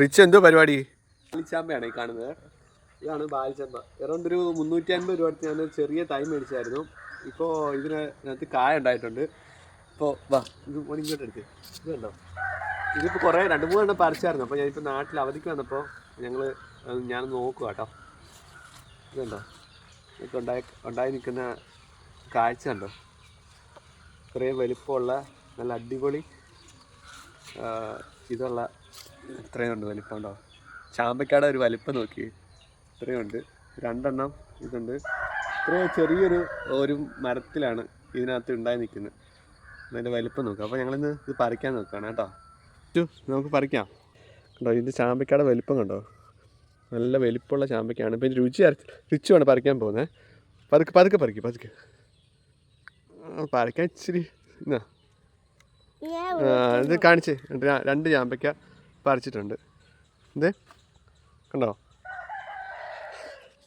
Rich എന്തോ പരിപാടി? ബാലിച്ചാമ്പയാണ് ഈ കാണുന്നത്. ഇതാണ് ബാലിച്ചാമ്പ എറൗണ്ട് ഒരു മുന്നൂറ്റി അൻപത് രൂപ ഞാൻ ചെറിയ ടൈം മേടിച്ചായിരുന്നു. ഇപ്പോൾ ഇതിനകത്ത് കായ ഉണ്ടായിട്ടുണ്ട്. ഇപ്പോൾ വാ ഇത് ഇങ്ങോട്ട് എടുത്ത് ഇത് കണ്ടോ? ഇതിപ്പോൾ കുറേ രണ്ട് മൂന്ന് എണ്ണം പറിച്ചായിരുന്നു. അപ്പോൾ ഞാനിപ്പോൾ നാട്ടിൽ അവധിക്ക് വന്നപ്പോൾ ഞങ്ങൾ ഞാൻ നോക്കുക കേട്ടോ ഇത് കണ്ടോ? ഇതൊക്കെ ഉണ്ടായി ഉണ്ടായി നിൽക്കുന്ന കാഴ്ച കണ്ടോ? കുറേ വലിപ്പമുള്ള നല്ല അടിപൊളി ഇതുള്ള ഇത്രയുണ്ട് വലിപ്പം ഉണ്ടോ ചാമ്പക്കാടെ ഒരു വലിപ്പം നോക്കി. ഇത്രയുണ്ട്. രണ്ടെണ്ണം ഇതുണ്ട്. ഇത്രയും ചെറിയൊരു ഒരു മരത്തിലാണ് ഇതിനകത്ത് ഉണ്ടായി നിൽക്കുന്നത്. അതിന്റെ വലിപ്പം നോക്കുക അപ്പോൾ ഞങ്ങളിന്ന് ഇത് പറിക്കാൻ നോക്കുകയാണ് കേട്ടോ. നമുക്ക് പറിക്കാം. കണ്ടോ ഇതിന്റെ ചാമ്പക്കാടെ വലിപ്പം കണ്ടോ? നല്ല വലിപ്പമുള്ള ചാമ്പയ്ക്കാണ്. ഇപ്പം രുചി അരച്ച് രുചിയാണ് പറിക്കാൻ പോകുന്നത് പതുക്കെ പതുക്കെ പറിക്കും പതുക്കെ. പറിക്കാൻ ഇച്ചിരി എന്നാ ഇത് കാണിച്ച്. രണ്ട് ചാമ്പയ്ക്ക പറിച്ചിട്ടുണ്ട്. ഇത് കണ്ടോ?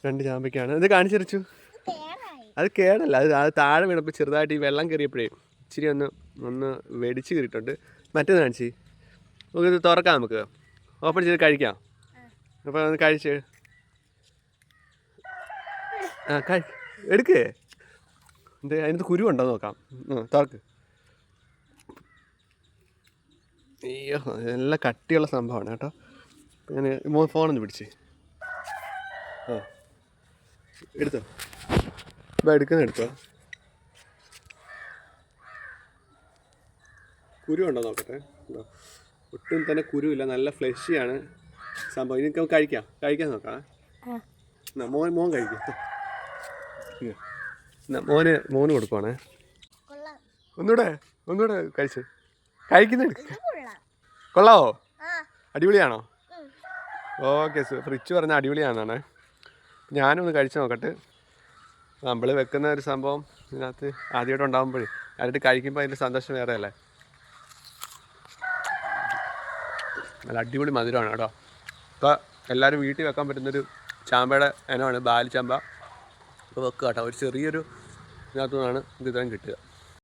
രണ്ട് ചാമ്പയ്ക്കാണ്. ഇത് കാണിച്ചിരിച്ചു അത് കേടല്ല. അത് അത് താഴെ വീണപ്പോൾ ചെറുതായിട്ട് ഈ വെള്ളം കയറിയപ്പോഴേ ഇച്ചിരി ഒന്ന് ഒന്ന് വെടിച്ച് കയറിയിട്ടുണ്ട്. മറ്റേത് കാണിച്ച്. നമുക്ക് ഇത് തുറക്കാം നമുക്ക്. ഓപ്പൺ ചെയ്ത് കഴിക്കാം. അപ്പോൾ ഒന്ന് കഴിച്ച്. ആ കഴി എടുക്കേ. എന്ത് അതിനകത്ത് കുരുവുണ്ടോ നോക്കാം. തുറക്ക്. അയ്യോ നല്ല കട്ടിയുള്ള സംഭവമാണ് കേട്ടോ. ഞാൻ മോ ഫോണൊന്ന് പിടിച്ച്. ആ. എടുത്തോ? ഇപ്പം എടുക്കുന്ന എടുത്തോ. കുരു ഉണ്ടോ നോക്കട്ടെ? ഉണ്ടോ? ഒട്ടും തന്നെ കുരുവില്ല നല്ല ഫ്ലഷിയാണ് സംഭവം. ഇനി നമുക്ക് കഴിക്കാം. കഴിക്കാൻ നോക്കാം. മോൻ മോൻ കഴിക്കാം. മോന് മോന് കൊടുക്കുവാണേ. ഒന്നുകൂടെ ഒന്നുകൂടെ കഴിച്ച്. കഴിക്കുന്ന എടുക്ക. കൊള്ളാവോ? അടിപൊളിയാണോ? ഓക്കെ ഫ്രിച്ച് പറഞ്ഞ അടിപൊളിയാണെന്നാണ്. ഞാനൊന്ന് കഴിച്ചു നോക്കട്ടെ. നമ്മൾ വെക്കുന്ന ഒരു സംഭവം ഇതിനകത്ത് ആദ്യമായിട്ട് ഉണ്ടാകുമ്പോഴേ അതിട്ട് കഴിക്കുമ്പോൾ അതിന്റെ സന്തോഷം വേറെ അല്ലേ നല്ല അടിപൊളി മധുരമാണ് കേട്ടോ. ഇപ്പോൾ എല്ലാവരും വീട്ടിൽ വെക്കാൻ പറ്റുന്നൊരു ചാമ്പയുടെ ഇനമാണ് ബാലി ചാമ്പ. അപ്പോൾ വെക്കുക കേട്ടോ. ഒരു ചെറിയൊരു ഇതിനകത്തു നിന്നാണ് ഇത് ഇത്രയും കിട്ടുക.